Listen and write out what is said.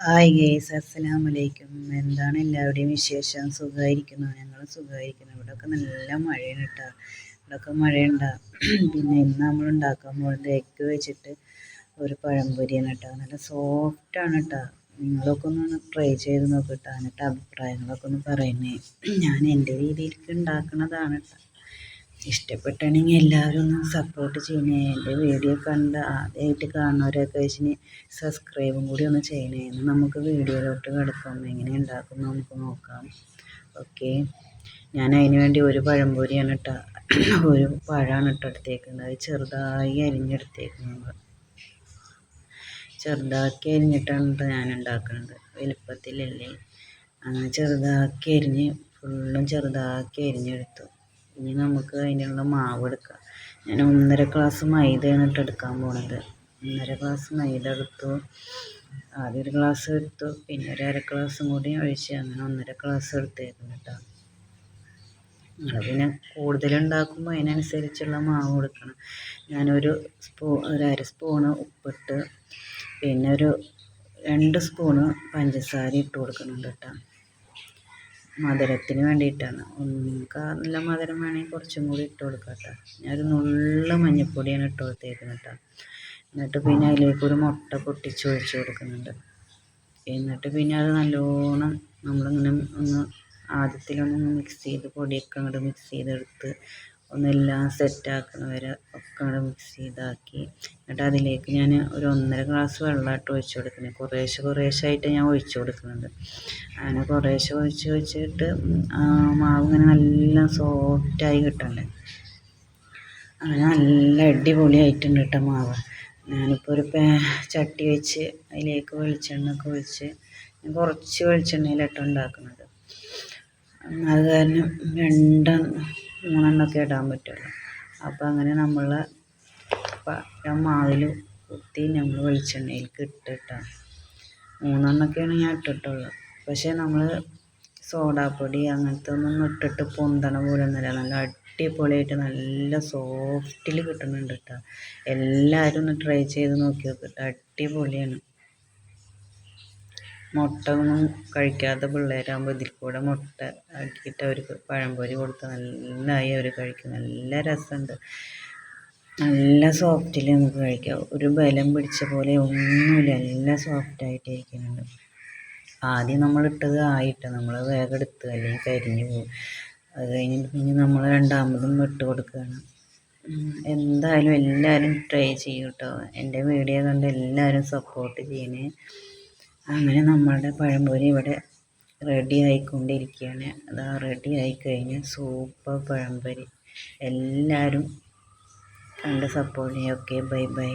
Hi guys അസ്സലാം വലൈക്കും എന്താണ് എല്ലാവരുടെയും വിശേഷം? സുഖമായിരിക്കുന്നു? ഞങ്ങൾ സുഖമായിരിക്കുന്നു. ഇവിടെയൊക്കെ നല്ല മഴയാണ് കേട്ടോ. ഇവിടെയൊക്കെ മഴയുണ്ടാ. പിന്നെ ഇന്ന് നമ്മൾ ഉണ്ടാക്കാൻ പോകുന്നത് എഗ്ഗ് വെച്ചിട്ട് ഒരു പഴംപൊരിയാണ് കേട്ടോ. നല്ല സോഫ്റ്റാണ് കേട്ടോ. നിങ്ങളൊക്കെ ഒന്ന് ട്രൈ ചെയ്ത് നോക്കിട്ടോ എന്നിട്ട് അഭിപ്രായങ്ങളൊക്കെ ഒന്ന് പറയുന്നേ. ഞാൻ എന്റെ രീതിയിലേക്ക് ഉണ്ടാക്കുന്നതാണ് കേട്ടോ. ഇഷ്ടപ്പെട്ടാണെങ്കിൽ എല്ലാവരും ഒന്ന് സപ്പോർട്ട് ചെയ്യണേ. എന്റെ വീഡിയോ കണ്ട ആദ്യമായിട്ട് കാണുന്നവരൊക്കെ വെച്ചിന് സബ്സ്ക്രൈബും കൂടി ഒന്ന് ചെയ്യണേ. നമുക്ക് വീഡിയോയിലോട്ട് കിടക്കാം. എങ്ങനെ ഉണ്ടാക്കും നമുക്ക് നോക്കാം. ഓക്കെ ഞാൻ അതിന് വേണ്ടി ഒരു പഴംപൊരിയാണ് ഇട്ട. ഒരു പഴമാണ് ഇട്ട് എടുത്തേക്കുന്നത്. അത് ചെറുതായി അരിഞ്ഞെടുത്തേക്കുന്നത്. ചെറുതാക്കി അരിഞ്ഞിട്ടാണ് ഞാൻ ഉണ്ടാക്കുന്നത്. വലുപ്പത്തിലല്ലേ. അങ്ങനെ ചെറുതാക്കി അരിഞ്ഞ് ഫുള്ളും ചെറുതാക്കി അരിഞ്ഞെടുത്തു. ഇനി നമുക്ക് അതിനുള്ള മാവ് എടുക്കാം. ഞാൻ ഒന്നര ഗ്ലാസ് മൈദയാണ് ഇട്ട് എടുക്കാൻ പോണത്. ഒന്നര ഗ്ലാസ് മൈദ എടുത്തു. ആദ്യം ഒരു ഗ്ലാസ് എടുത്തു. പിന്നെ ഒരു അര ഗ്ലാസ്സും കൂടി ഒഴിച്ച് അങ്ങനെ ഒന്നര ഗ്ലാസ് എടുത്തേക്കുന്നു കേട്ടോ നിങ്ങൾ പിന്നെ കൂടുതലുണ്ടാക്കുമ്പോൾ അതിനനുസരിച്ചുള്ള മാവ് കൊടുക്കണം ഞാനൊരു സ്പൂ ഒരു അര സ്പൂണ് ഉപ്പിട്ട് പിന്നെ ഒരു രണ്ട് സ്പൂണ് പഞ്ചസാര ഇട്ട് കൊടുക്കുന്നുണ്ട് കേട്ടോ മധുരത്തിന് വേണ്ടിയിട്ടാണ്. നിങ്ങൾക്ക് നല്ല മധുരം വേണമെങ്കിൽ കുറച്ചും കൂടി ഇട്ട് കൊടുക്കാം കേട്ടോ ഞാനൊരു നുള്ള മഞ്ഞൾപ്പൊടിയാണ് ഇട്ട് കൊടുത്തേക്കുന്നത് കേട്ടോ എന്നിട്ട് പിന്നെ അതിലേക്ക് ഒരു മുട്ട പൊട്ടിച്ച് ഒഴിച്ച് കൊടുക്കുന്നുണ്ട്. എന്നിട്ട് പിന്നെ അത് നല്ലോണം നമ്മളിങ്ങനെ ഒന്ന് ആദ്യത്തിലൊന്ന് മിക്സ് ചെയ്ത് പൊടിയൊക്കെ അങ്ങോട്ട് മിക്സ് ചെയ്തെടുത്ത് ഒന്നെല്ലാം സെറ്റാക്കണ വരെ ഒക്കെ അങ്ങോട്ട് മിക്സ് ചെയ്താക്കി. എന്നിട്ട് അതിലേക്ക് ഞാൻ ഒരു ഒന്നര ഗ്ലാസ് വെള്ളമായിട്ട് ഒഴിച്ച് കൊടുക്കുന്നത് കുറേശ്ശെ കുറേശ്ശെ ആയിട്ട് ഞാൻ ഒഴിച്ച് കൊടുക്കുന്നുണ്ട് അങ്ങനെ കുറേശ്ശെ ഒഴിച്ച് ഒഴിച്ചിട്ട് മാവ് ഇങ്ങനെ നല്ല സോഫ്റ്റായി കിട്ടണ്ടേ അങ്ങനെ നല്ല അടിപൊളിയായിട്ടുണ്ട് കേട്ടോ മാവ്. ഞാനിപ്പോൾ ഒരു പേ ചട്ടി വെച്ച് അതിലേക്ക് വെളിച്ചെണ്ണ ഒക്കെ ഒഴിച്ച് ഞാൻ കുറച്ച് വെളിച്ചെണ്ണയിലിട്ട് ഉണ്ടാക്കുന്നത് അത് കാരണം രണ്ട് മൂന്നെണ്ണമൊക്കെ ഇടാൻ പറ്റുള്ളൂ. അപ്പോൾ അങ്ങനെ നമ്മൾ മാവിൽ കുത്തി നമ്മൾ വെളിച്ചെണ്ണയിലേക്ക് ഇട്ടിട്ടാണ് മൂന്നെണ്ണമൊക്കെയാണ് ഞാൻ ഇട്ടിട്ടുള്ളത് പക്ഷേ നമ്മൾ സോഡാപ്പൊടി അങ്ങനത്തെ ഒന്നും ഇട്ടിട്ട് പൊന്തണ പോലെ ഒന്നുമില്ല നല്ല അടിപൊളിയായിട്ട് നല്ല സോഫ്റ്റിൽ കിട്ടുന്നുണ്ട് കേട്ടോ എല്ലാവരും ഒന്ന് ട്രൈ ചെയ്ത് നോക്കി നോക്കിയിട്ട് അടിപൊളിയാണ്. മുട്ട ഒന്നും കഴിക്കാത്ത പിള്ളേരാകുമ്പോൾ ഇതിൽ കൂടെ മുട്ട ആക്കിയിട്ട് അവർക്ക് പഴംപൊരി കൊടുത്ത് നന്നായി അവർ കഴിക്കും. നല്ല രസമുണ്ട്. നല്ല സോഫ്റ്റിൽ നമുക്ക് കഴിക്കാം. ഒരു ബലം പിടിച്ച പോലെ ഒന്നുമില്ല. നല്ല സോഫ്റ്റായിട്ട് ഇരിക്കുന്നുണ്ട്. ആദ്യം നമ്മളിട്ടത് ആയിട്ട്. നമ്മൾ വേഗം എടുത്ത് അല്ലെങ്കിൽ കരിഞ്ഞു പോകും. അത് കഴിഞ്ഞിട്ട് പിന്നെ നമ്മൾ രണ്ടാമതും ഇട്ട് കൊടുക്കുകയാണ്. എന്തായാലും എല്ലാവരും ട്രൈ ചെയ്യും കേട്ടോ എന്റെ വീഡിയോ കണ്ട് എല്ലാവരും സപ്പോർട്ട് ചെയ്യണേ. അങ്ങനെ നമ്മളുടെ പഴംപൊരി ഇവിടെ റെഡി ആയിക്കൊണ്ടിരിക്കുകയാണ്. അതാ റെഡി ആയിക്കഴിഞ്ഞ് സൂപ്പർ പഴംപൊരി. എല്ലാവരും കണ്ട് സപ്പോർട്ട് ചെയ്യുക ഓക്കെ ബൈ ബൈ